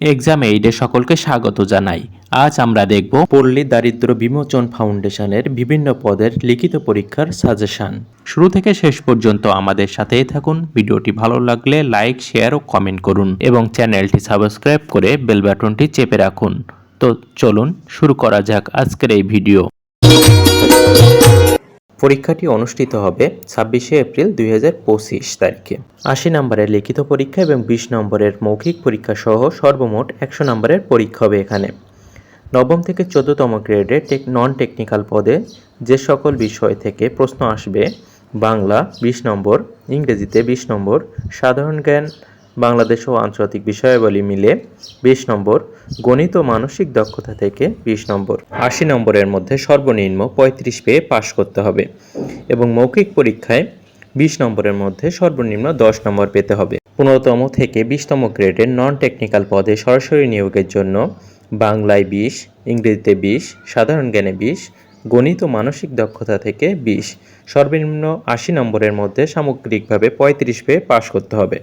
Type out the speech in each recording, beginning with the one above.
Exam এইডে সকলকে স্বাগত জানাই। আজ আমরা দেখব পল্লী দারিদ্র বিমোচন ফাউন্ডেশনের বিভিন্ন পদের লিখিত পরীক্ষার সাজেশন। শুরু থেকে শেষ পর্যন্ত আমাদের সাথেই থাকুন। ভিডিওটি ভালো লাগলে লাইক, শেয়ার ও কমেন্ট করুন এবং চ্যানেলটি সাবস্ক্রাইব করে বেল বাটনটি চেপে রাখুন। তো চলুন শুরু করা যাক আজকের এই ভিডিও। পরীক্ষাটি অনুষ্ঠিত হবে ছাব্বিশে এপ্রিল দুই হাজার পঁচিশ তারিখে। আশি নম্বরের লিখিত পরীক্ষা এবং বিশ নম্বরের মৌখিক পরীক্ষা সহ সর্বমোট একশো নম্বরের পরীক্ষা হবে এখানে। নবম থেকে চোদ্দতম গ্রেডে টেক নন টেকনিক্যাল পদে যে সকল বিষয় থেকে প্রশ্ন আসবে, বাংলা বিশ নম্বর, ইংরেজিতে বিশ নম্বর, সাধারণ জ্ঞান বাংলাদেশ ও আন্তর্জাতিক বিষয়াবলী মিলে বিশ নম্বর, গণিত ও মানসিক দক্ষতা থেকে বিশ নম্বর। আশি নম্বরের মধ্যে সর্বনিম্ন পঁয়ত্রিশ পেয়ে পাশ করতে হবে এবং মৌখিক পরীক্ষায় বিশ নম্বরের মধ্যে সর্বনিম্ন দশ নম্বর পেতে হবে। পনেরোতম থেকে বিশতম গ্রেডের নন টেকনিক্যাল পদে সরাসরি নিয়োগের জন্য বাংলায় বিশ, ইংরেজিতে বিশ, সাধারণ জ্ঞানে বিশ, গণিত ও মানসিক দক্ষতা থেকে বিশ। সর্বনিম্ন আশি নম্বরের মধ্যে সামগ্রিকভাবে পঁয়ত্রিশ পেয়ে পাশ করতে হবে।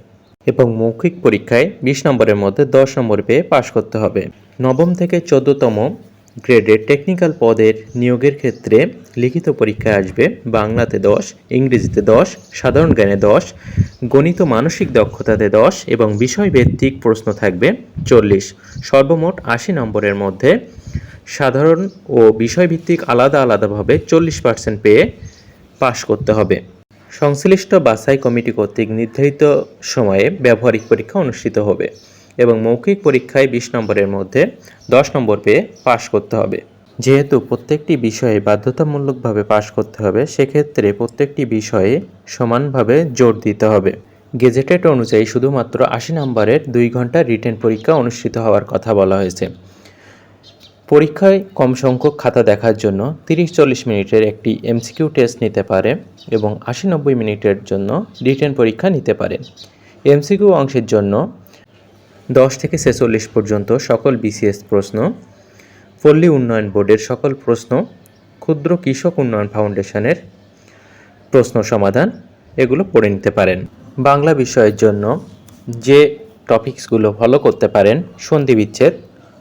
এবং মৌখিক পরীক্ষায় বিশ নম্বরের মধ্যে দশ নম্বর পেয়ে পাশ করতে হবে। নবম থেকে চোদ্দতম গ্রেডের টেকনিক্যাল পদের নিয়োগের ক্ষেত্রে লিখিত পরীক্ষায় আসবে বাংলাতে দশ, ইংরেজিতে দশ, সাধারণ জ্ঞানে দশ, গণিত মানসিক দক্ষতাতে দশ এবং বিষয়ভিত্তিক প্রশ্ন থাকবে চল্লিশ। সর্বমোট আশি নম্বরের মধ্যে সাধারণ ও বিষয়ভিত্তিক আলাদা আলাদাভাবে চল্লিশ পার্সেন্ট পেয়ে পাশ করতে হবে। সংশ্লিষ্ট বাছাই কমিটি কর্তৃক নির্ধারিত সময়ে ব্যবহারিক পরীক্ষা অনুষ্ঠিত হবে এবং মৌখিক পরীক্ষায় বিশ নম্বরের মধ্যে দশ নম্বর পেয়ে পাশ করতে হবে। যেহেতু প্রত্যেকটি বিষয়ে বাধ্যতামূলকভাবে পাশ করতে হবে, সেক্ষেত্রে প্রত্যেকটি বিষয়ে সমানভাবে জোর দিতে হবে। গেজেটেড অনুযায়ী শুধুমাত্র আশি নম্বরের দুই ঘণ্টা রিটেন পরীক্ষা অনুষ্ঠিত হওয়ার কথা বলা হয়েছে। পরীক্ষায় কম সংখ্যক খাতা দেখার জন্য তিরিশ চল্লিশ মিনিটের একটি এমসিকিউ টেস্ট নিতে পারে এবং আশি নব্বই মিনিটের জন্য রিটেন পরীক্ষা নিতে পারে। এমসিকিউ অংশের জন্য দশ থেকে ছেচল্লিশ পর্যন্ত সকল বিসিএস প্রশ্ন, পল্লী উন্নয়ন বোর্ডের সকল প্রশ্ন, ক্ষুদ্র কৃষক উন্নয়ন ফাউন্ডেশনের প্রশ্ন সমাধান, এগুলো পড়ে নিতে পারেন। বাংলা বিষয়ের জন্য যে টপিকসগুলো ফলো করতে পারেন, সন্ধি বিচ্ছেদ,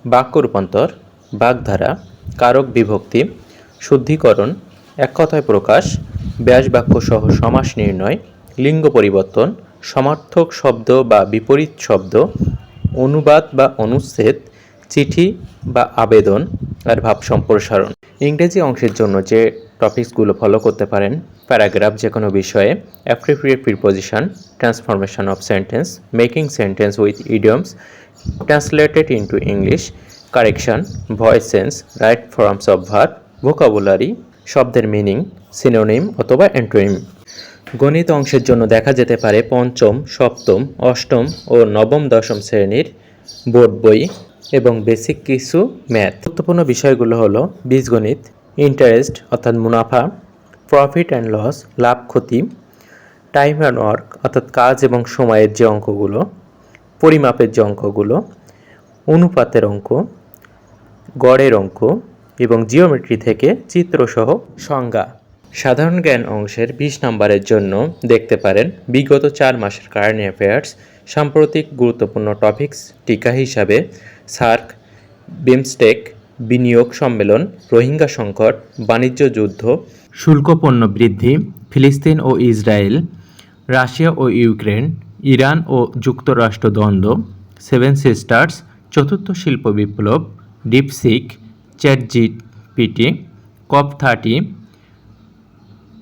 বাক্য রূপান্তর বাগধারা, কারক বিভক্তি, শুদ্ধিকরণ, এক কথায় প্রকাশ ব্যাস বাক্য সহ সমাস নির্ণয়, লিঙ্গ পরিবর্তন, সমার্থক শব্দ বা বিপরীত শব্দ, অনুবাদ বা অনুচ্ছেদ, চিঠি বা আবেদন আর ভাব সম্প্রসারণ। ইংরেজি অংশের জন্য যে টপিকসগুলো ফলো করতে পারেন, প্যারাগ্রাফ যে কোনো বিষয়ে appropriate preposition transformation of sentence making sentence with idioms translated into English correction voice sense right forms of verb vocabulary শব্দের মিনিং সিনোনিম অথবা অ্যান্টোনিম গণিত অংশের জন্য দেখা যেতে পারে পঞ্চম, সপ্তম, অষ্টম ও নবম, দশম শ্রেণির বোর্ড বই এবং বেসিক কিছু ম্যাথ গুরুত্বপূর্ণ বিষয়গুলো হলো বীজগণিত ইন্টারেস্ট অর্থাৎ মুনাফা প্রফিট অ্যান্ড লস লাভ, ক্ষতি টাইম অ্যান্ড ওয়ার্ক অর্থাৎ কাজ এবং সময়ের যে অঙ্কগুলো, পরিমাপের যে অঙ্কগুলো, অনুপাতের অঙ্ক গড়ের অঙ্ক এবং জিওমেট্রি থেকে চিত্রসহ সংজ্ঞা। সাধারণ জ্ঞান অংশের বিশ নম্বরের জন্য দেখতে পারেন, বিগত চার মাসের কারেন্ট অ্যাফেয়ার্স সাম্প্রতিক গুরুত্বপূর্ণ টপিকস টিকা হিসাবে সার্ক, বিমস্টেক, বিনিয়োগ সম্মেলন, রোহিঙ্গা সংকট, বাণিজ্য যুদ্ধ, শুল্ক পণ্য বৃদ্ধি, ফিলিস্তিন ও ইসরায়েল, রাশিয়া ও ইউক্রেন, ইরান ও যুক্তরাষ্ট্র দ্বন্দ্ব, সেভেন সিস্টার্স, চতুর্থ শিল্প বিপ্লব DeepSeek chat GPT COP thirty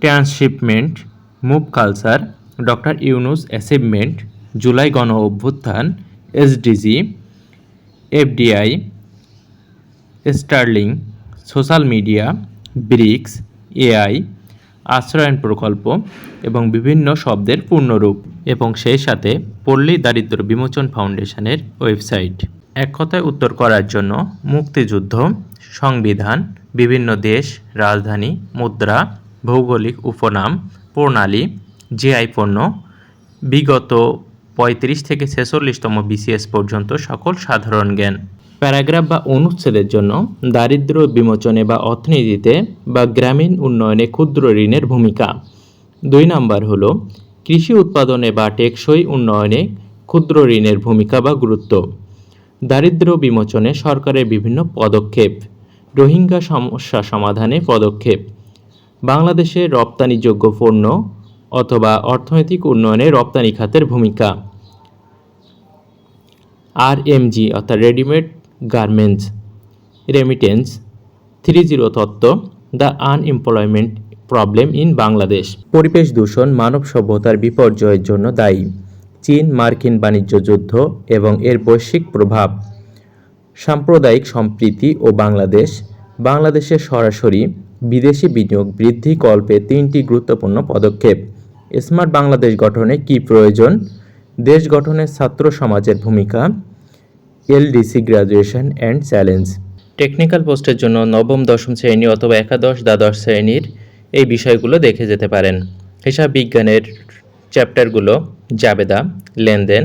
transshipment move culture doctor Yunus achievement July গণ অভ্যুত্থান SDG FDI sterling social media BRICS AI আশ্রয়ন প্রকল্প এবং বিভিন্ন শব্দের পূর্ণরূপ এবং সেই সাথে পল্লী দারিদ্র বিমোচন ফাউন্ডেশনের ওয়েবসাইট। এক কথায় উত্তর করার জন্য মুক্তিযুদ্ধ, সংবিধান, বিভিন্ন দেশ, রাজধানী, মুদ্রা, ভৌগোলিক উপনাম, প্রণালী জিআই পণ্য, বিগত পঁয়ত্রিশ থেকে ছেচল্লিশতম বিসিএস পর্যন্ত সকল সাধারণ জ্ঞান। প্যারাগ্রাফ বা অনুচ্ছেদের জন্য দারিদ্র বিমোচনে বা অর্থনীতিতে বা গ্রামীণ উন্নয়নে ক্ষুদ্র ঋণের ভূমিকা। দুই নাম্বার হলো, কৃষি উৎপাদনে বা টেকসই উন্নয়নে ক্ষুদ্র ঋণের ভূমিকা বা গুরুত্ব। দারিদ্র বিমোচনে সরকারের বিভিন্ন পদক্ষেপ। রোহিঙ্গা সমস্যা সমাধানে পদক্ষেপ। বাংলাদেশে রপ্তানিযোগ্য পণ্য অথবা অর্থনৈতিক উন্নয়নে রপ্তানি খাতের ভূমিকা। আর এমজি অর্থাৎ readymade garments. Remittance. Three zero তত্ত্ব, the unemployment problem in Bangladesh. পরিবেশ দূষণ, মানব সভ্যতার বিপর্যয়ের জন্য দায়ী। চীন মার্কিন বাণিজ্য যুদ্ধ এবং এর বৈশ্বিক প্রভাব, সাম্প্রদায়িক সম্প্রীতি ও বাংলাদেশ বাংলাদেশের সরাসরি বিদেশি বিনিয়োগ বৃদ্ধি কল্পে তিনটি গুরুত্বপূর্ণ পদক্ষেপ। স্মার্ট বাংলাদেশ গঠনে কি প্রয়োজন? দেশ গঠনে ছাত্র সমাজের ভূমিকা, LDC graduation and challenge. Technical পোস্টের জন্য নবম, দশম শ্রেণি অথবা একাদশ, দ্বাদশ শ্রেণির এই বিষয়গুলো দেখে যেতে পারেন। হিসাব বিজ্ঞানের চ্যাপ্টারগুলো জাবেদা, লেনদেন,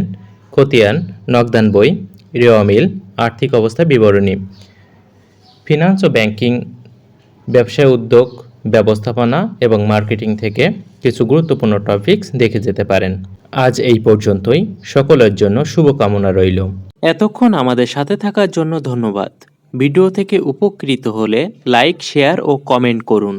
খতিয়ান, নগদান বই রেওয়ামিল আর্থিক অবস্থা বিবরণী। ফিনান্স ও ব্যাংকিং, ব্যবসায় উদ্যোগ, ব্যবস্থাপনা এবং মার্কেটিং থেকে কিছু গুরুত্বপূর্ণ টপিকস দেখে যেতে পারেন। আজ এই পর্যন্তই। সকলের জন্য শুভকামনা রইল। এতক্ষণ আমাদের সাথে থাকার জন্য ধন্যবাদ। ভিডিও থেকে উপকৃত হলে লাইক, শেয়ার ও কমেন্ট করুন।